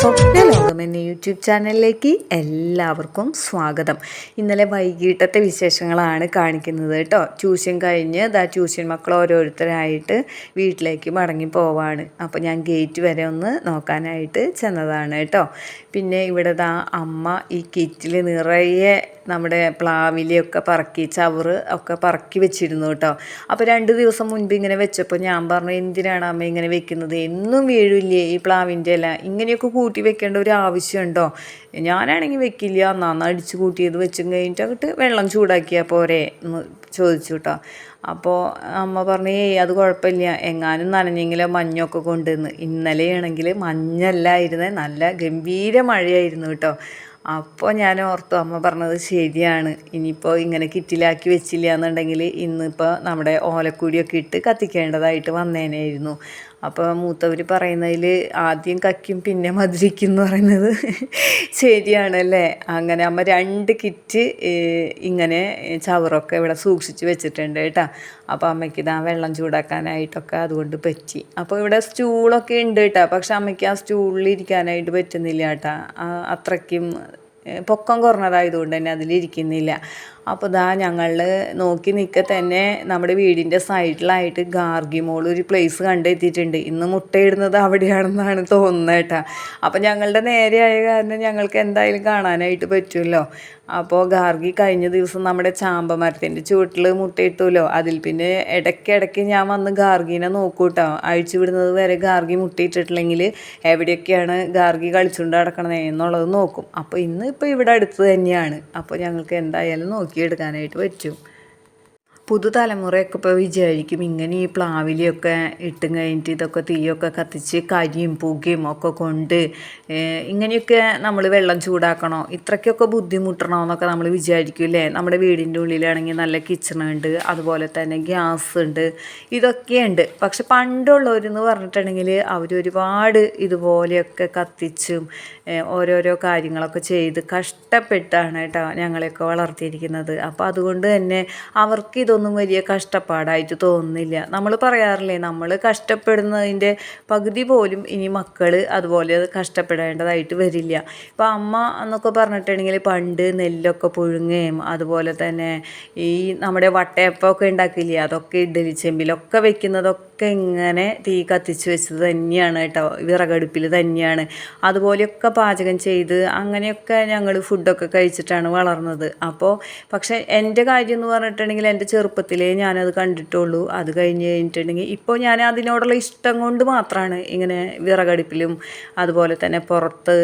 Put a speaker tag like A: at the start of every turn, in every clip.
A: സ്വന്തം എന്ന യൂട്യൂബ് ചാനലിലേക്ക് എല്ലാവർക്കും സ്വാഗതം. ഇന്നലെ വൈകിട്ടത്തെ വിശേഷങ്ങളാണ് കാണിക്കുന്നത് കേട്ടോ. ട്യൂഷൻ കഴിഞ്ഞ് ദാ ട്യൂഷൻ മക്കൾ ഓരോരുത്തരായിട്ട് വീട്ടിലേക്ക് മടങ്ങി പോവാണ്. അപ്പോൾ ഞാൻ ഗേറ്റ് വരെ ഒന്ന് നോക്കാനായിട്ട് ചെന്നതാണ് കേട്ടോ. പിന്നെ ഇവിടെ ദാ അമ്മ ഈ കിറ്റിൽ നിറയെ നമ്മുടെ പ്ലാവിലയൊക്കെ പറക്കി ചവറ് ഒക്കെ പറക്കി വെച്ചിരുന്നു കേട്ടോ. അപ്പോൾ രണ്ട് ദിവസം മുൻപ് ഇങ്ങനെ വെച്ചപ്പോൾ ഞാൻ പറഞ്ഞു എന്തിനാണ് അമ്മ ഇങ്ങനെ വെക്കുന്നത്? എന്നും വീഴില്ലേ ഈ പ്ലാവിന്റെ ഇല? ഇങ്ങനെയൊക്കെ കൂട്ടി വെക്കേണ്ട ഒരു ആവശ്യമുണ്ടോ? ഞാനാണെങ്കിൽ വെക്കില്ല. നന്നായി അടിച്ച് കൂട്ടിയത് വെച്ചും കഴിഞ്ഞിട്ട് അങ്ങോട്ട് വെള്ളം ചൂടാക്കിയാൽ പോരെ എന്ന് ചോദിച്ചു കേട്ടോ. അപ്പോൾ അമ്മ പറഞ്ഞു ഏയ് അത് കുഴപ്പമില്ല. എങ്ങാനും നനഞ്ഞെങ്കിൽ മഞ്ഞൊക്കെ കൊണ്ടുവന്ന്. ഇന്നലെയാണെങ്കിൽ മഞ്ഞല്ലായിരുന്നേ നല്ല ഗംഭീര മഴയായിരുന്നു കേട്ടോ. അപ്പോൾ ഞാൻ ഓർത്തു അമ്മ പറഞ്ഞത് ശരിയാണ്. ഇനിയിപ്പോൾ ഇങ്ങനെ കിറ്റിലാക്കി വെച്ചില്ല എന്നുണ്ടെങ്കിൽ ഇന്നിപ്പോൾ നമ്മുടെ ഓലക്കൂടിയൊക്കെ ഇട്ട് കത്തിക്കേണ്ടതായിട്ട് വന്നേനായിരുന്നു. അപ്പോൾ മൂത്തവർ പറയുന്നതിൽ ആദ്യം കക്കും പിന്നെ മധുരിക്കും എന്ന് പറയുന്നത് ശരിയാണല്ലേ? അങ്ങനെ അമ്മ രണ്ട് കിറ്റ് ഇങ്ങനെ ചവറൊക്കെ ഇവിടെ സൂക്ഷിച്ച് വെച്ചിട്ടുണ്ട് കേട്ടോ. അപ്പോൾ അമ്മയ്ക്ക് ഇതാ വെള്ളം ചൂടാക്കാനായിട്ടൊക്കെ അതുകൊണ്ട് പറ്റി. അപ്പോൾ ഇവിടെ സ്റ്റൂളൊക്കെ ഉണ്ട് കേട്ടോ. പക്ഷെ അമ്മയ്ക്ക് ആ സ്റ്റൂളിൽ ഇരിക്കാനായിട്ട് പറ്റുന്നില്ല കേട്ടോ. അത്രയ്ക്കും പൊക്കം കുറഞ്ഞതായതുകൊണ്ട് തന്നെ അതിലിരിക്കുന്നില്ല. അപ്പോൾ ഇതാ ഞങ്ങൾ നോക്കി നിൽക്കെ തന്നെ നമ്മുടെ വീടിന്റെ സൈഡിലായിട്ട് ഗാർഗി മോൾ ഒരു പ്ലേസ് കണ്ടെത്തിയിട്ടുണ്ട്. ഇന്ന് മുട്ടയിടുന്നത് അവിടെയാണെന്നാണ് തോന്നുന്നത് കേട്ടോ. അപ്പോൾ ഞങ്ങളുടെ നേരെയായ കാരണം ഞങ്ങൾക്ക് എന്തായാലും കാണാനായിട്ട് പറ്റുമല്ലോ. അപ്പോൾ ഗാർഗി കഴിഞ്ഞ ദിവസം നമ്മുടെ ചാമ്പ മരത്തിന്റെ ചുവട്ടിൽ മുട്ടയിട്ടുമല്ലോ അതിൽ പിന്നെ ഇടയ്ക്കിടയ്ക്ക് ഞാൻ വന്ന് ഗാർഗീനെ നോക്കൂട്ടോ. അഴിച്ചു വിടുന്നത് വരെ ഗാർഗി മുട്ടയിട്ടിട്ടില്ലെങ്കിൽ എവിടെയൊക്കെയാണ് ഗാർഗി കളിച്ചുകൊണ്ട് നടക്കണത് എന്നുള്ളത് നോക്കും. അപ്പോൾ ഇന്ന് ഇപ്പോൾ ഇവിടെ അടുത്ത് തന്നെയാണ്. അപ്പോൾ ഞങ്ങൾക്ക് എന്തായാലും നോക്കിയെടുക്കാനായിട്ട് പറ്റും. പുതുതലമുറയൊക്കെ ഇപ്പോൾ വിചാരിക്കും ഇങ്ങനെ ഈ പ്ലാവിലിയൊക്കെ ഇട്ടും കഴിഞ്ഞിട്ട് ഇതൊക്കെ തീയൊക്കെ കത്തിച്ച് കരിയും പുകയും ഒക്കെ കൊണ്ട് ഇങ്ങനെയൊക്കെ നമ്മൾ വെള്ളം ചൂടാക്കണോ? ഇത്രയ്ക്കൊക്കെ ബുദ്ധിമുട്ടണോ എന്നൊക്കെ നമ്മൾ വിചാരിക്കില്ലേ നമ്മുടെ വീടിന്റെ ഉള്ളിലാണെങ്കിൽ നല്ല കിച്ചണുണ്ട് അതുപോലെ തന്നെ ഗ്യാസ് ഉണ്ട് ഇതൊക്കെയുണ്ട് പക്ഷെ പണ്ടുള്ളവരെന്ന് പറഞ്ഞിട്ടുണ്ടെങ്കിൽ അവർ ഒരുപാട് ഇതുപോലെയൊക്കെ കത്തിച്ചും ഓരോരോ കാര്യങ്ങളൊക്കെ ചെയ്ത് കഷ്ടപ്പെട്ടാണ് കേട്ടോ ഞങ്ങളെയൊക്കെ വളർത്തിയിരിക്കുന്നത്. അപ്പോൾ അതുകൊണ്ട് തന്നെ അവർക്ക് ഇതൊന്നും വലിയ കഷ്ടപ്പാടായിട്ട് തോന്നുന്നില്ല. നമ്മൾ പറയാറില്ലേ നമ്മൾ കഷ്ടപ്പെടുന്നതിന്റെ പകുതി പോലും ഇനി മക്കൾ അതുപോലെ കഷ്ടപ്പെടേണ്ടതായിട്ട് വരില്ല. ഇപ്പോൾ അമ്മ എന്നൊക്കെ പറഞ്ഞിട്ടുണ്ടെങ്കിൽ പണ്ട് നെല്ലൊക്കെ പുഴുങ്ങുകയും അതുപോലെ തന്നെ ഈ നമ്മുടെ വട്ടയപ്പമൊക്കെ ഉണ്ടാക്കില്ലേ അതൊക്കെ ഇഡലി ചെമ്പിലൊക്കെ വെക്കുന്നതൊക്കെ ഇങ്ങനെ തീ കത്തിച്ച് വെച്ചത് തന്നെയാണ് കേട്ടോ. വിറകടുപ്പിൽ തന്നെയാണ്. അതുപോലെയൊക്കെ പാചകം ചെയ്ത് അങ്ങനെയൊക്കെ ഞങ്ങൾ ഫുഡൊക്കെ കഴിച്ചിട്ടാണ് വളർന്നത്. അപ്പോൾ പക്ഷേ എന്റെ കാര്യം എന്ന് പറഞ്ഞിട്ടുണ്ടെങ്കിൽ എന്റെ ചെറുപ്പത്തിലേ ഞാനത് കണ്ടിട്ടുള്ളൂ. അത് കഴിഞ്ഞ് കഴിഞ്ഞിട്ടുണ്ടെങ്കിൽ ഇപ്പോൾ ഞാൻ അതിനോടുള്ള ഇഷ്ടം കൊണ്ട് മാത്രമാണ് ഇങ്ങനെ വിറകടുപ്പിലും അതുപോലെ തന്നെ പുറത്ത്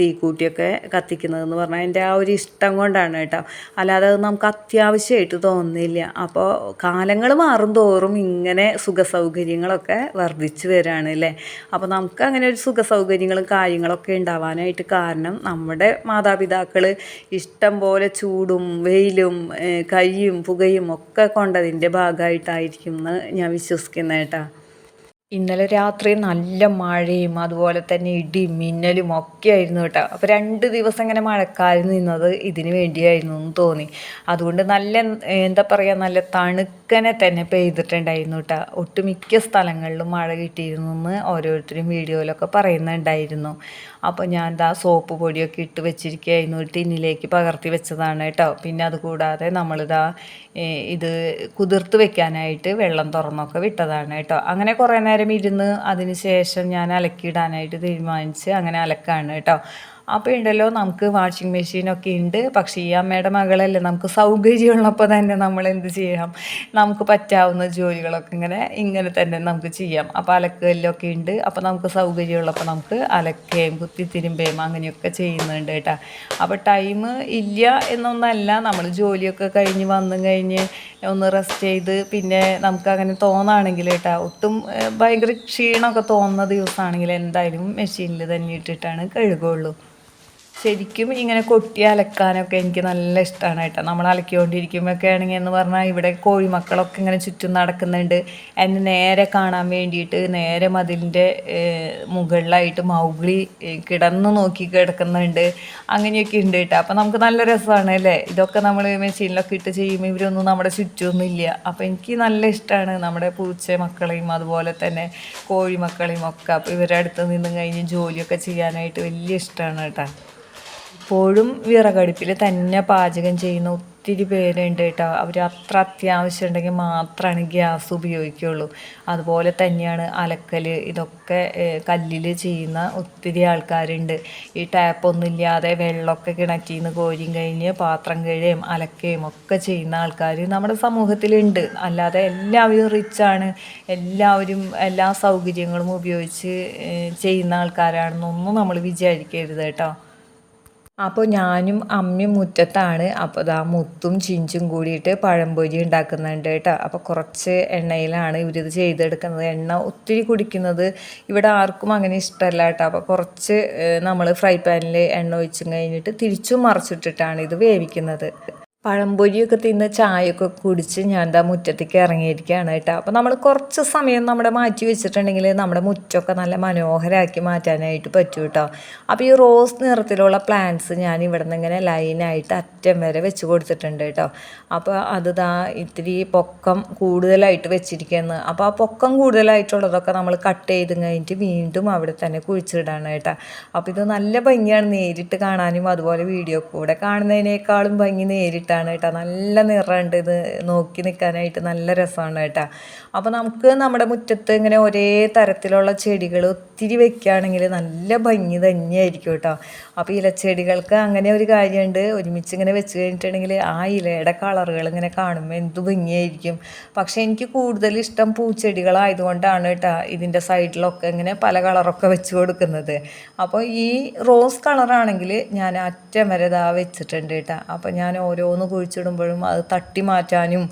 A: തീക്കൂട്ടിയൊക്കെ കത്തിക്കുന്നതെന്ന് പറഞ്ഞാൽ എന്റെ ആ ഒരു ഇഷ്ടം കൊണ്ടാണ് കേട്ടോ. അല്ലാതെ അത് നമുക്ക് അത്യാവശ്യമായിട്ട് തോന്നുന്നില്ല. അപ്പോൾ കാലങ്ങൾ മാറും തോറും ഇങ്ങനെ സുഖസൗകര്യങ്ങളൊക്കെ വർദ്ധിച്ചു വരികയാണ് അല്ലേ അപ്പോൾ നമുക്ക് അങ്ങനെ ഒരു സുഖ സൗകര്യങ്ങളും കാര്യങ്ങളൊക്കെ ഉണ്ടാവാനായിട്ട് കാരണം നമ്മുടെ മാതാപിതാക്കൾ ഇഷ്ടം പോലെ ചൂടും വെയിലും കയ്യും പുകയും ഒക്കെ കൊണ്ടതിന്റെ ഭാഗമായിട്ടായിരിക്കും എന്ന് ഞാൻ വിശ്വസിക്കുന്നത് കേട്ടോ ഇന്നലെ രാത്രി നല്ല മഴയും അതുപോലെ തന്നെ ഇടി മിന്നലും ഒക്കെ ആയിരുന്നു കേട്ടോ. അപ്പോൾ രണ്ട് ദിവസം ഇങ്ങനെ മഴക്കാലം നിന്നത് ഇതിന് വേണ്ടിയായിരുന്നു എന്ന് തോന്നി. അതുകൊണ്ട് നല്ല എന്താ പറയുക നല്ല തണുക്കനെ തന്നെ പെയ്തിട്ടുണ്ടായിരുന്നു കേട്ടോ. ഒട്ടുമിക്ക സ്ഥലങ്ങളിലും മഴ കിട്ടിയിരുന്നു എന്ന് ഓരോരുത്തരും വീഡിയോയിലൊക്കെ പറയുന്നുണ്ടായിരുന്നു. അപ്പോൾ ഞാൻ ദാ സോപ്പ് പൊടിയൊക്കെ ഇട്ട് വെച്ചിരിക്കുകയായിരുന്നു ടിന്നിലേക്ക് പകർത്തി വെച്ചതാണ് കേട്ടോ. പിന്നെ അതുകൂടാതെ നമ്മളിതാ ഇത് കുതിർത്ത് വെക്കാനായിട്ട് വെള്ളം തുറന്നൊക്കെ വിട്ടതാണ് കേട്ടോ. അങ്ങനെ കുറേ നേരം ഇരുന്ന് അതിന് ശേഷം ഞാൻ അലക്കിയിടാനായിട്ട് തീരുമാനിച്ച് അങ്ങനെ അലക്കാണ് കേട്ടോ. അപ്പോൾ ഉണ്ടല്ലോ നമുക്ക് വാഷിംഗ് മെഷീനൊക്കെ ഉണ്ട്. പക്ഷേ ഈ അമ്മയുടെ മകളല്ലേ നമുക്ക് സൗകര്യമുള്ളപ്പോൾ തന്നെ നമ്മൾ എന്ത് ചെയ്യാം? നമുക്ക് പറ്റാവുന്ന ജോലികളൊക്കെ ഇങ്ങനെ ഇങ്ങനെ തന്നെ നമുക്ക് ചെയ്യാം. അപ്പോൾ അലക്കല്ലൊക്കെ ഉണ്ട്. അപ്പോൾ നമുക്ക് സൗകര്യമുള്ളപ്പോൾ നമുക്ക് അലക്കുകയും കുത്തിത്തിരുമ്പുകയും അങ്ങനെയൊക്കെ ചെയ്യുന്നുണ്ട് കേട്ടോ. അപ്പോൾ ടൈം ഇല്ല എന്നൊന്നല്ല നമ്മൾ ജോലിയൊക്കെ കഴിഞ്ഞ് വന്നു കഴിഞ്ഞ് ഒന്ന് റെസ്റ്റ് ചെയ്ത് പിന്നെ നമുക്ക് അങ്ങനെ തോന്നുകയാണെങ്കിൽ കേട്ടോ ഒട്ടും ഭയങ്കര ക്ഷീണമൊക്കെ തോന്നുന്ന ദിവസമാണെങ്കിൽ എന്തായാലും മെഷീനിൽ തന്നെ ഇട്ടിട്ടാണ് കഴുകുള്ളൂ ശരിക്കും ഇങ്ങനെ കൊട്ടി അലക്കാനൊക്കെ എനിക്ക് നല്ല ഇഷ്ടമാണ് കേട്ടോ. നമ്മൾ അലക്കിക്കൊണ്ടിരിക്കുമ്പോഴൊക്കെ ആണെങ്കിൽ എന്ന് പറഞ്ഞാൽ ഇവിടെ കോഴിമക്കളൊക്കെ ഇങ്ങനെ ചുറ്റും നടക്കുന്നുണ്ട്. എന്നെ നേരെ കാണാൻ വേണ്ടിയിട്ട് നേരെ മതിലിന്റെ മുകളിലായിട്ട് മൗഗ്ലി കിടന്ന് നോക്കി കിടക്കുന്നുണ്ട്. അങ്ങനെയൊക്കെ ഉണ്ട് കേട്ടോ. അപ്പം നമുക്ക് നല്ല രസമാണ് അല്ലേ? ഇതൊക്കെ നമ്മൾ മെഷീനിലൊക്കെ ഇട്ട് ചെയ്യുമ്പോൾ ഇവരൊന്നും നമ്മുടെ ചുറ്റുമൊന്നും ഇല്ല. അപ്പം എനിക്ക് നല്ല ഇഷ്ടമാണ് നമ്മുടെ പൂച്ച മക്കളെയും അതുപോലെ തന്നെ കോഴിമക്കളെയും ഒക്കെ. അപ്പോൾ ഇവരുടെ അടുത്ത് നിന്നും കഴിഞ്ഞ് ജോലിയൊക്കെ ചെയ്യാനായിട്ട് വലിയ ഇഷ്ടമാണ് കേട്ടോ. ഇപ്പോഴും വിറകടുപ്പിൽ തന്നെ പാചകം ചെയ്യുന്ന ഒത്തിരി പേരുണ്ട് കേട്ടോ. അവർ അത്ര അത്യാവശ്യം ഉണ്ടെങ്കിൽ മാത്രമാണ് ഗ്യാസ് ഉപയോഗിക്കുകയുള്ളൂ അതുപോലെ തന്നെയാണ് അലക്കൽ ഇതൊക്കെ കല്ലിൽ ചെയ്യുന്ന ഒത്തിരി ആൾക്കാരുണ്ട്. ഈ ടാപ്പൊന്നും ഇല്ലാതെ വെള്ളമൊക്കെ കിണറ്റിൽ നിന്ന് കോരിയും കഴിഞ്ഞ് പാത്രം കഴുകയും അലക്കുകയും ഒക്കെ ചെയ്യുന്ന ആൾക്കാർ നമ്മുടെ സമൂഹത്തിലുണ്ട്. അല്ലാതെ എല്ലാവരും റിച്ചാണ് എല്ലാവരും എല്ലാ സൗകര്യങ്ങളും ഉപയോഗിച്ച് ചെയ്യുന്ന ആൾക്കാരാണെന്നൊന്നും നമ്മൾ വിചാരിക്കരുത് കേട്ടോ. അപ്പോൾ ഞാനും അമ്മയും മുറ്റത്താണ്. അപ്പോൾ ഇതാ മുത്തും ചിഞ്ചും കൂടിയിട്ട് പഴംപൊരി ഉണ്ടാക്കുന്നുണ്ട് കേട്ടോ. അപ്പോൾ കുറച്ച് എണ്ണയിലാണ് ഇവരിത് ചെയ്തെടുക്കുന്നത്. എണ്ണ ഒത്തിരി കുടിക്കുന്നത് ഇവിടെ ആർക്കും അങ്ങനെ ഇഷ്ടമല്ല കേട്ടോ. അപ്പോൾ കുറച്ച് നമ്മൾ ഫ്രൈ പാനിൽ എണ്ണ ഒഴിച്ചും കഴിഞ്ഞിട്ട് തിരിച്ചും മറിച്ചിട്ടിട്ടാണ് ഇത് വേവിക്കുന്നത്. പഴംപൊരിയൊക്കെ തിന്ന് ചായയൊക്കെ കുടിച്ച് ഞാൻ എന്താ മുറ്റത്തേക്ക് ഇറങ്ങിയിരിക്കുകയാണ് കേട്ടോ. അപ്പോൾ നമ്മൾ കുറച്ച് സമയം നമ്മുടെ മാറ്റി വെച്ചിട്ടുണ്ടെങ്കിൽ നമ്മുടെ മുറ്റമൊക്കെ നല്ല മനോഹരമാക്കി മാറ്റാനായിട്ട് പറ്റും കേട്ടോ. അപ്പോൾ ഈ റോസ് നിറത്തിലുള്ള പ്ലാന്റ്സ് ഞാൻ ഇവിടെ നിന്ന് ഇങ്ങനെ ലൈനായിട്ട് അറ്റം വരെ വെച്ച് കൊടുത്തിട്ടുണ്ട് കേട്ടോ. അപ്പോൾ അത് ദാ ഇത്തിരി പൊക്കം കൂടുതലായിട്ട് വെച്ചിരിക്കുന്നത് അപ്പോൾ ആ പൊക്കം കൂടുതലായിട്ടുള്ളതൊക്കെ നമ്മൾ കട്ട് ചെയ്ത് കഴിഞ്ഞിട്ട് വീണ്ടും അവിടെ തന്നെ കുഴിച്ചിടാണ് കേട്ടോ. അപ്പോൾ ഇത് നല്ല ഭംഗിയാണ് നേരിട്ട് കാണാനും അതുപോലെ വീഡിയോ കൂടെ കാണുന്നതിനേക്കാളും ഭംഗി നേരിട്ടാണ് കേട്ടോ. നല്ല നിറമുണ്ട് ഇത്. നോക്കി നിൽക്കാനായിട്ട് നല്ല രസമാണ് കേട്ടോ. അപ്പോൾ നമുക്ക് നമ്മുടെ മുറ്റത്ത് ഇങ്ങനെ ഒരേ തരത്തിലുള്ള ചെടികൾ ഒത്തിരി വെക്കുകയാണെങ്കിൽ നല്ല ഭംഗി തന്നെയായിരിക്കും കേട്ടോ. അപ്പോൾ ഇലച്ചെടികൾക്ക് അങ്ങനെ ഒരു കാര്യമുണ്ട്. ഒരുമിച്ച് ഇങ്ങനെ വെച്ച് കഴിഞ്ഞിട്ടുണ്ടെങ്കിൽ ആ ഇലയുടെ കളറുകൾ ഇങ്ങനെ കാണുമ്പോൾ എന്ത് ഭംഗിയായിരിക്കും. പക്ഷേ എനിക്ക് കൂടുതൽ ഇഷ്ടം പൂച്ചെടികളായതുകൊണ്ടാണ് കേട്ടോ ഇതിന്റെ സൈഡിലൊക്കെ ഇങ്ങനെ പല കളറൊക്കെ വെച്ച് കൊടുക്കുന്നത്. അപ്പോൾ ഈ റോസ് കളറാണെങ്കിൽ ഞാൻ അറ്റം വരെ ഇതാ വെച്ചിട്ടുണ്ട് കേട്ടോ. അപ്പോൾ ഞാൻ ഓരോന്ന് കുഴിച്ചിടുമ്പോഴും അത് തട്ടി മാറ്റാനും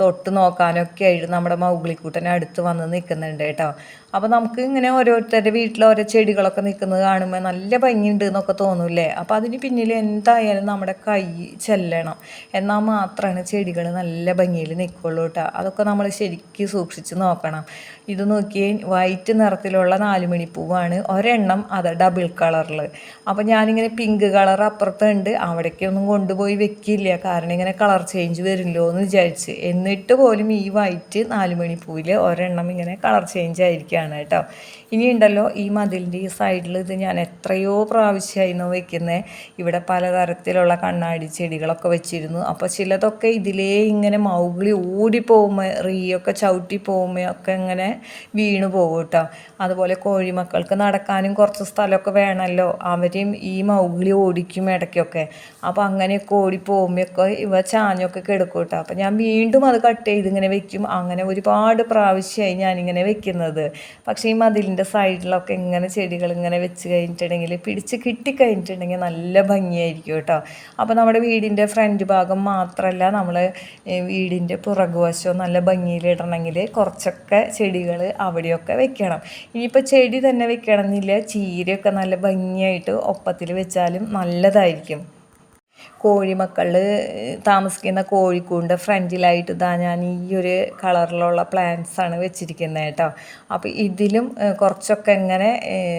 A: തൊട്ട് നോക്കാനൊക്കെ ആയിട്ട് നമ്മുടെ മൗഗ്ലിക്കൂട്ടനെ അടുത്ത് വന്ന് നിൽക്കുന്നുണ്ട് കേട്ടോ. അപ്പോൾ നമുക്ക് ഇങ്ങനെ ഓരോരുത്തരുടെ വീട്ടിൽ ഓരോ ചെടികളൊക്കെ നിൽക്കുന്നത് കാണുമ്പോൾ നല്ല ഭംഗിയുണ്ട് എന്നൊക്കെ തോന്നൂല്ലേ? അപ്പോൾ അതിന് പിന്നിൽ എന്തായാലും നമ്മുടെ കൈ ചെല്ലണം. എന്നാൽ മാത്രമാണ് ചെടികൾ നല്ല ഭംഗിയിൽ നിൽക്കുള്ളൂ കേട്ടോ. അതൊക്കെ നമ്മൾ ശരിക്കും സൂക്ഷിച്ച് നോക്കണം. ഇത് നോക്കി വൈറ്റ് നിറത്തിലുള്ള നാലുമണി പൂവാണ് ഒരെണ്ണം അത് ഡബിൾ കളറിൽ. അപ്പോൾ ഞാനിങ്ങനെ പിങ്ക് കളർ അപ്പുറത്തുണ്ട്. അവിടേക്കൊന്നും കൊണ്ടുപോയി വെക്കില്ല. കാരണം ഇങ്ങനെ കളർ ചേഞ്ച് വരില്ലോ എന്ന് വിചാരിച്ച്. എന്നിട്ട് പോലും ഈ വൈറ്റ് നാലുമണി പൂവിൽ ഒരെണ്ണം ഇങ്ങനെ കളർ ചേഞ്ച് ആയിരിക്കുകയാണ് കേട്ടോ. ഇനി ഉണ്ടല്ലോ ഈ മതിലിന്റെ ഈ സൈഡിൽ ഇത് ഞാൻ എത്രയോ പ്രാവശ്യമായിരുന്നു വയ്ക്കുന്നത് ഇവിടെ പലതരത്തിലുള്ള കണ്ണാടി ചെടികളൊക്കെ വെച്ചിരുന്നു. അപ്പോൾ ചിലതൊക്കെ ഇതിലേ ഇങ്ങനെ മൗഗ്ലി ഓടിപ്പോകുമ്പോൾ റീയൊക്കെ ചവിട്ടി പോകുമ്പോൾ ഒക്കെ ഇങ്ങനെ വീണു പോകും കേട്ടോ. അതുപോലെ കോഴിമക്കൾക്ക് നടക്കാനും കുറച്ച് സ്ഥലമൊക്കെ വേണമല്ലോ. അവരെയും ഈ മൗഗിളി ഓടിക്കും ഇടയ്ക്കൊക്കെ. അപ്പോൾ അങ്ങനെയൊക്കെ ഓടിപ്പോകുമ്പോഴൊക്കെ ഇവ ചാഞ്ഞൊക്കെ കിടക്കും കേട്ടോ. അപ്പോൾ ഞാൻ വീണ്ടും അത് കട്ട് ചെയ്ത് ഇങ്ങനെ വെക്കും. അങ്ങനെ ഒരുപാട് പ്രാവശ്യമായി ഞാനിങ്ങനെ വെക്കുന്നത്. പക്ഷേ ഈ മതിലിന്റെ സൈഡിലൊക്കെ ഇങ്ങനെ ചെടികൾ ഇങ്ങനെ വെച്ച് കഴിഞ്ഞിട്ടുണ്ടെങ്കിൽ പിടിച്ച് കിട്ടിക്കഴിഞ്ഞിട്ടുണ്ടെങ്കിൽ നല്ല ഭംഗിയായിരിക്കും കേട്ടോ. അപ്പോൾ നമ്മുടെ വീടിന്റെ ഫ്രണ്ട് ഭാഗം മാത്രമല്ല നമ്മൾ വീടിന്റെ പുറകുവശവും നല്ല ഭംഗിയിലിടണമെങ്കിൽ കുറച്ചൊക്കെ ചെടികൾ അവിടെയൊക്കെ വെക്കണം. ഇനിയിപ്പോൾ ചെടി തന്നെ വെക്കണം എന്നില്ല ചീരയൊക്കെ നല്ല ഭംഗിയായിട്ട് ഒപ്പത്തിൽ വെച്ചാലും നല്ലതായിരിക്കും. കോഴിമക്കൾ താമസിക്കുന്ന കോഴിക്കൂടിന്റെ ഫ്രണ്ടിലായിട്ട് ഇതാ ഞാൻ ഈ ഒരു കളറിലുള്ള പ്ലാന്റ്സ് ആണ് വെച്ചിരിക്കുന്നത് കേട്ടോ. അപ്പോൾ ഇതിലും കുറച്ചൊക്കെ ഇങ്ങനെ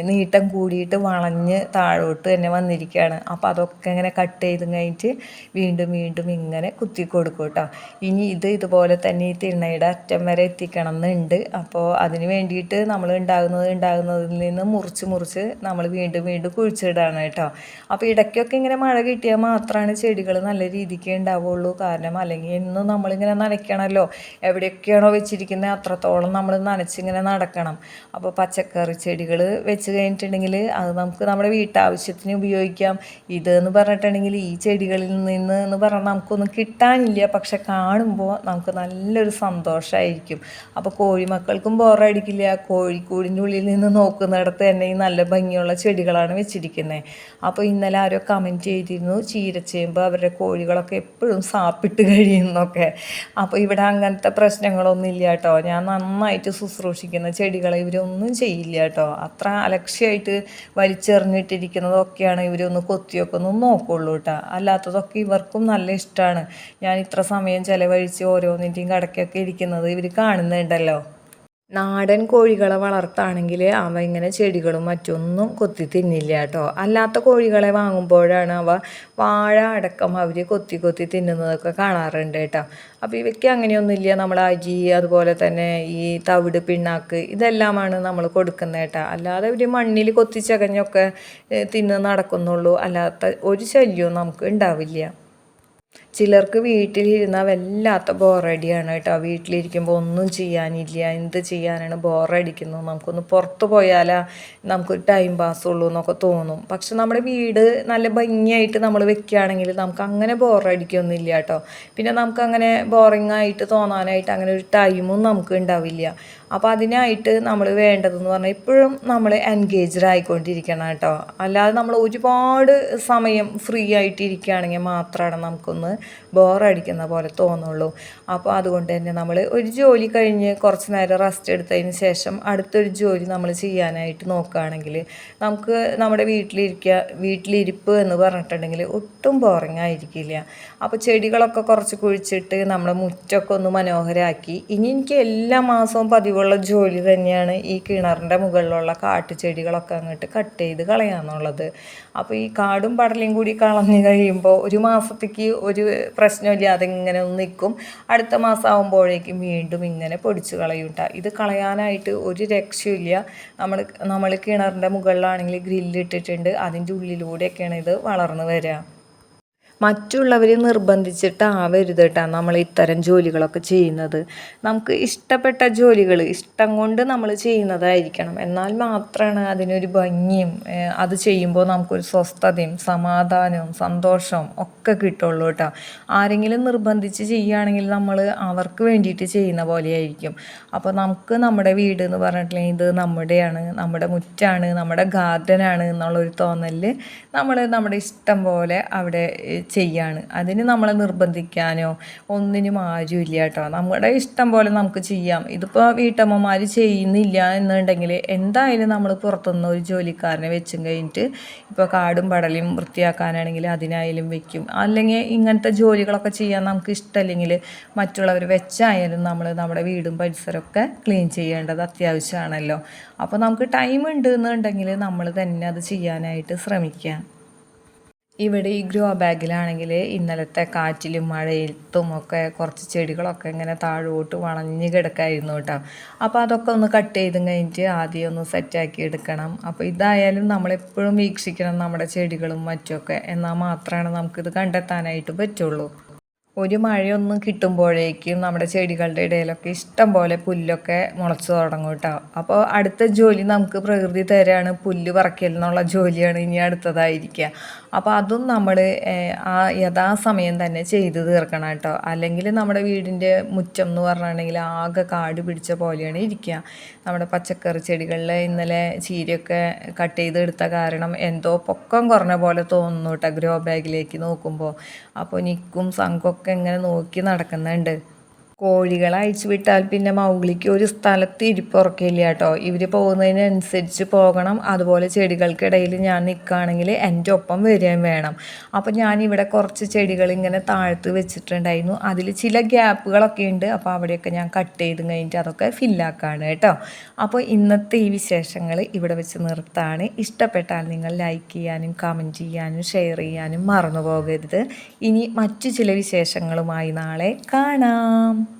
A: നീട്ടം കൂടിയിട്ട് വളഞ്ഞ് താഴോട്ട് തന്നെ വന്നിരിക്കുകയാണ്. അപ്പോൾ അതൊക്കെ ഇങ്ങനെ കട്ട് ചെയ്ത് കഴിഞ്ഞിട്ട് വീണ്ടും വീണ്ടും ഇങ്ങനെ കുത്തി കൊടുക്കും കേട്ടോ. ഇനി ഇത് ഇതുപോലെ തന്നെ ഈ തിണ്ണയുടെ അറ്റം വരെ എത്തിക്കണം എന്നുണ്ട് അപ്പോൾ അതിന് വേണ്ടിയിട്ട് നമ്മൾ ഉണ്ടാകുന്നത് ഉണ്ടാകുന്നതിൽ നിന്ന് മുറിച്ച് മുറിച്ച് നമ്മൾ വീണ്ടും വീണ്ടും കുഴിച്ചിടാണ് കേട്ടോ. അപ്പോൾ ഇടയ്ക്കൊക്കെ ഇങ്ങനെ മഴ കിട്ടിയാൽ മാത്രമാണ് ചെടികൾ നല്ല രീതിക്ക് ഉണ്ടാവുള്ളൂ. കാരണം അല്ലെങ്കിൽ എന്നും നമ്മളിങ്ങനെ നനയ്ക്കണമല്ലോ എവിടെയൊക്കെയാണോ വെച്ചിരിക്കുന്നത് അത്രത്തോളം നമ്മൾ നനച്ചിങ്ങനെ നടക്കണം. അപ്പോൾ പച്ചക്കറി ചെടികൾ വെച്ച് കഴിഞ്ഞിട്ടുണ്ടെങ്കിൽ അത് നമുക്ക് നമ്മുടെ വീട്ടാവശ്യത്തിന് ഉപയോഗിക്കാം. ഇത് എന്ന് പറഞ്ഞിട്ടുണ്ടെങ്കിൽ ഈ ചെടികളിൽ നിന്ന് എന്ന് പറഞ്ഞാൽ നമുക്കൊന്നും കിട്ടാനില്ല. പക്ഷെ കാണുമ്പോൾ നമുക്ക് നല്ലൊരു സന്തോഷമായിരിക്കും അപ്പോൾ കോഴിമക്കൾക്കും ബോറടിക്കില്ല. കോഴിക്കൂടിന്റെ ഉള്ളിൽ നിന്ന് നോക്കുന്നിടത്ത് തന്നെ ഈ നല്ല ഭംഗിയുള്ള ചെടികളാണ് വെച്ചിരിക്കുന്നത് അപ്പോൾ ഇന്നലെ ആരോ കമന്റ് ചെയ്തിരുന്നു. ചീര ചീരച്ചേമ്പ് അവരുടെ കോഴികളൊക്കെ എപ്പോഴും സാപ്പിട്ട് കഴിയുന്നൊക്കെ. അപ്പോൾ ഇവിടെ അങ്ങനത്തെ പ്രശ്നങ്ങളൊന്നും ഇല്ല കേട്ടോ. ഞാൻ നന്നായിട്ട് ശുശ്രൂഷിക്കുന്ന. ചെടികളെ ഇവരൊന്നും ചെയ്യില്ല കേട്ടോ. അത്ര അലക്ഷ്യമായിട്ട് വലിച്ചെറിഞ്ഞിട്ടിരിക്കുന്നതൊക്കെയാണ് ഇവരൊന്ന് കൊത്തിയൊക്കെ ഒന്ന് നോക്കുള്ളൂ കേട്ടോ. അല്ലാത്തതൊക്കെ ഇവർക്കും നല്ല ഇഷ്ടമാണ് ഞാൻ ഇത്ര സമയം ചിലവഴിച്ച് ഓരോന്നിന്റെയും കടക്കൊക്കെ ഇരിക്കുന്നത് ഇവർ കാണുന്നുണ്ടല്ലോ. നാടൻ കോഴികളെ വളർത്താണെങ്കിൽ അവ ഇങ്ങനെ ചെടികളും മറ്റൊന്നും കൊത്തി തിന്നില്ല കേട്ടോ. അല്ലാത്ത കോഴികളെ വാങ്ങുമ്പോഴാണ് അവ വാഴ അടക്കം അവർ കൊത്തി കൊത്തി തിന്നുന്നതൊക്കെ കാണാറുണ്ട് കേട്ടോ. അപ്പോൾ ഇവയ്ക്ക് അങ്ങനെയൊന്നുമില്ല. നമ്മൾ അരി അതുപോലെ തന്നെ ഈ തവിട് പിണ്ണാക്ക് ഇതെല്ലാമാണ് നമ്മൾ കൊടുക്കുന്നത് കേട്ടോ. അല്ലാതെ ഇവർ മണ്ണിൽ കൊത്തിച്ചകഞ്ഞൊക്കെ തിന്ന് നടക്കുന്നുള്ളൂ. അല്ലാത്ത ഒരു ശല്യവും നമുക്ക് ഉണ്ടാവില്ല. ചിലർക്ക് വീട്ടിലിരുന്നാൽ വല്ലാത്ത ബോറടിയാണ് കേട്ടോ. വീട്ടിലിരിക്കുമ്പോൾ ഒന്നും ചെയ്യാനില്ല. എന്ത് ചെയ്യാനാണ് ബോറടിക്കുന്നു നമുക്കൊന്ന് പുറത്ത് പോയാലാ നമുക്കൊരു ടൈം പാസ് ഉള്ളൂ എന്നൊക്കെ തോന്നും. പക്ഷെ നമ്മുടെ വീട് നല്ല ഭംഗിയായിട്ട് നമ്മൾ വെക്കുകയാണെങ്കിൽ നമുക്ക് അങ്ങനെ ബോറടിക്കൊന്നുമില്ല കേട്ടോ. പിന്നെ നമുക്കങ്ങനെ ബോറിംഗ് ആയിട്ട് തോന്നാനായിട്ട് അങ്ങനെ ഒരു ടൈമും നമുക്ക് ഉണ്ടാവില്ല. അപ്പോൾ അതിനായിട്ട് നമ്മൾ വേണ്ടതെന്ന് പറഞ്ഞാൽ ഇപ്പോഴും നമ്മൾ എൻഗേജ്ഡ് ആയിക്കൊണ്ടിരിക്കണം കേട്ടോ. അല്ലാതെ നമ്മൾ ഒരുപാട് സമയം ഫ്രീ ആയിട്ട് ഇരിക്കുകയാണെങ്കിൽ മാത്രമാണ് നമുക്കൊന്ന് ബോറടിക്കുന്ന പോലെ തോന്നുള്ളൂ. അപ്പോൾ അതുകൊണ്ട് തന്നെ നമ്മൾ ഒരു ജോലി കഴിഞ്ഞ് കുറച്ച് നേരം റെസ്റ്റ് എടുത്തതിന് ശേഷം അടുത്തൊരു ജോലി നമ്മൾ ചെയ്യാനായിട്ട് നോക്കുകയാണെങ്കിൽ നമുക്ക് നമ്മുടെ വീട്ടിലിരിക്കുക വീട്ടിലിരിപ്പ് എന്ന് പറഞ്ഞിട്ടുണ്ടെങ്കിൽ ഒട്ടും ബോറിംഗ് ആയിരിക്കില്ല. അപ്പോൾ ചെടികളൊക്കെ കുറച്ച് കുഴിച്ചിട്ട് നമ്മൾ മുറ്റൊക്കെ ഒന്ന് മനോഹരമാക്കി ഇനി എനിക്ക് എല്ലാ മാസവും പതിവുള്ള ജോലി തന്നെയാണ് ഈ കിണറിന്റെ മുകളിലുള്ള കാട്ടു ചെടികളൊക്കെ അങ്ങോട്ട് കട്ട് ചെയ്ത് കളയാന്നുള്ളത്. അപ്പോൾ ഈ കാടും പടലയും കൂടി കളഞ്ഞു കഴിയുമ്പോൾ ഒരു മാസത്തേക്ക് ഒരു പ്രശ്നമില്ലാതെ ഇങ്ങനെ ഒന്ന് നിൽക്കും അടുത്ത മാസം ആകുമ്പോഴേക്കും വീണ്ടും ഇങ്ങനെ പൊടിച്ച് കളയൂട്ട ഇത് കളയാനായിട്ട് ഒരു രക്ഷയില്ല. നമ്മൾ നമ്മൾ കിണറിന്റെ മുകളിലാണെങ്കിൽ ഗ്രില്ലിട്ടിട്ടുണ്ട് അതിന്റെ ഉള്ളിലൂടെയൊക്കെയാണ് ഇത് വളർന്നു വരിക മറ്റുള്ളവർ നിർബന്ധിച്ചിട്ടാവരുത് കേട്ടോ നമ്മൾ ഇത്തരം ജോലികളൊക്കെ ചെയ്യുന്നത്. നമുക്ക് ഇഷ്ടപ്പെട്ട ജോലികൾ ഇഷ്ടം കൊണ്ട് നമ്മൾ ചെയ്യുന്നതായിരിക്കണം. എന്നാൽ മാത്രമാണ് അതിനൊരു ഭംഗിയും അത് ചെയ്യുമ്പോൾ നമുക്കൊരു സ്വസ്ഥതയും സമാധാനവും സന്തോഷവും ഒക്കെ കിട്ടുള്ളൂ കേട്ടോ ആരെങ്കിലും നിർബന്ധിച്ച് ചെയ്യുകയാണെങ്കിൽ നമ്മൾ അവർക്ക് വേണ്ടിയിട്ട് ചെയ്യുന്ന പോലെയായിരിക്കും. അപ്പോൾ നമുക്ക് നമ്മുടെ വീട് എന്ന് പറഞ്ഞിട്ടുണ്ടെങ്കിൽ ഇത് നമ്മുടെയാണ് നമ്മുടെ മുറ്റാണ് നമ്മുടെ ഗാർഡനാണ് എന്നുള്ളൊരു തോന്നലിൽ നമ്മൾ നമ്മുടെ ഇഷ്ടം പോലെ അവിടെ ചെയ്യാണ്. അതിന് നമ്മളെ നിർബന്ധിക്കാനോ ഒന്നിനും ആരുമില്ല കേട്ടോ. നമ്മുടെ ഇഷ്ടം പോലെ നമുക്ക് ചെയ്യാം. ഇതിപ്പോൾ വീട്ടമ്മമാർ ചെയ്യുന്നില്ല എന്നുണ്ടെങ്കിൽ എന്തായാലും നമ്മൾ പുറത്തുനിന്ന് ഒരു ജോലിക്കാരനെ വെച്ചും കഴിഞ്ഞിട്ട് ഇപ്പോൾ കാടും പടലും വൃത്തിയാക്കാനാണെങ്കിൽ അതിനായാലും വെക്കും. അല്ലെങ്കിൽ ഇങ്ങനത്തെ ജോലികളൊക്കെ ചെയ്യാൻ നമുക്ക് ഇഷ്ടമല്ലെങ്കിൽ മറ്റുള്ളവർ വെച്ചായാലും നമ്മൾ നമ്മുടെ വീടും പരിസരമൊക്കെ ക്ലീൻ ചെയ്യേണ്ടത് അത്യാവശ്യമാണല്ലോ. അപ്പോൾ നമുക്ക് ടൈം ഉണ്ട് എന്നുണ്ടെങ്കിൽ നമ്മൾ തന്നെ അത് ചെയ്യാനായിട്ട് ശ്രമിക്കാം. ഇവിടെ ഈ ഗ്രോ ബാഗിലാണെങ്കിൽ ഇന്നലത്തെ കാറ്റിലും മഴയത്തും ഒക്കെ കുറച്ച് ചെടികളൊക്കെ ഇങ്ങനെ താഴോട്ട് വളഞ്ഞ് കിടക്കായിരുന്നു കേട്ടോ. അപ്പോൾ അതൊക്കെ ഒന്ന് കട്ട് ചെയ്ത് കഴിഞ്ഞിട്ട് ആദ്യം ഒന്ന് സെറ്റാക്കി എടുക്കണം. അപ്പോൾ ഇതായാലും നമ്മളെപ്പോഴും വീക്ഷിക്കണം നമ്മുടെ ചെടികളും മറ്റുമൊക്കെ. എന്നാൽ മാത്രമാണ് നമുക്കിത് കണ്ടെത്താനായിട്ട് പറ്റുള്ളൂ. ഒരു മഴയൊന്നും കിട്ടുമ്പോഴേക്കും നമ്മുടെ ചെടികളുടെ ഇടയിലൊക്കെ ഇഷ്ടം പോലെ പുല്ലൊക്കെ മുളച്ചു തുടങ്ങും കേട്ടോ. അപ്പോൾ അടുത്ത ജോലി നമുക്ക് പ്രകൃതി തരാണ്. പുല്ല് പറക്കൽ എന്നുള്ള ജോലിയാണ് ഇനി അടുത്തതായിരിക്കുക. അപ്പോൾ അതും നമ്മൾ ആ യഥാസമയം തന്നെ ചെയ്തു തീർക്കണം കേട്ടോ. അല്ലെങ്കിൽ നമ്മുടെ വീടിന്റെ മുറ്റം എന്ന് പറഞ്ഞിട്ടുണ്ടെങ്കിൽ ആകെ കാട് പിടിച്ച പോലെയാണ് ഇരിക്കുക. നമ്മുടെ പച്ചക്കറി ചെടികളിൽ ഇന്നലെ ചീരയൊക്കെ കട്ട് ചെയ്തെടുത്ത കാരണം എന്തോ പൊക്കം കുറഞ്ഞ പോലെ തോന്നുന്നു കേട്ടോ ഗ്രോ ബാഗിലേക്ക് നോക്കുമ്പോൾ. അപ്പോൾ നിക്കും സംഘമൊക്കെ ഇങ്ങനെ നോക്കി നടക്കുന്നുണ്ട്. കോഴികളെ അയച്ചു വിട്ടാൽ പിന്നെ മൗഗ്ലിക്ക് ഒരു സ്ഥലത്ത് ഇരിപ്പുറക്കില്ല കേട്ടോ. ഇവർ പോകുന്നതിനനുസരിച്ച് പോകണം. അതുപോലെ ചെടികൾക്കിടയിൽ ഞാൻ നിൽക്കുകയാണെങ്കിൽ എന്റെ ഒപ്പം വരികയും വേണം. അപ്പോൾ ഞാൻ ഇവിടെ കുറച്ച് ചെടികൾ ഇങ്ങനെ താഴ്ത്ത് വെച്ചിട്ടുണ്ടായിരുന്നു. അതിൽ ചില ഗ്യാപ്പുകളൊക്കെ ഉണ്ട്. അപ്പോൾ അവിടെയൊക്കെ ഞാൻ കട്ട് ചെയ്ത് കഴിഞ്ഞിട്ട് അതൊക്കെ ഫില്ലാക്കാണ് കേട്ടോ. അപ്പോൾ ഇന്നത്തെ ഈ വിശേഷങ്ങൾ ഇവിടെ വെച്ച് നിർത്താണ്. ഇഷ്ടപ്പെട്ടാൽ നിങ്ങൾ ലൈക്ക് ചെയ്യാനും കമന്റ് ചെയ്യാനും ഷെയർ ചെയ്യാനും മറന്നു പോകരുത് ഇനി മറ്റു ചില വിശേഷങ്ങളുമായി നാളെ കാണാം.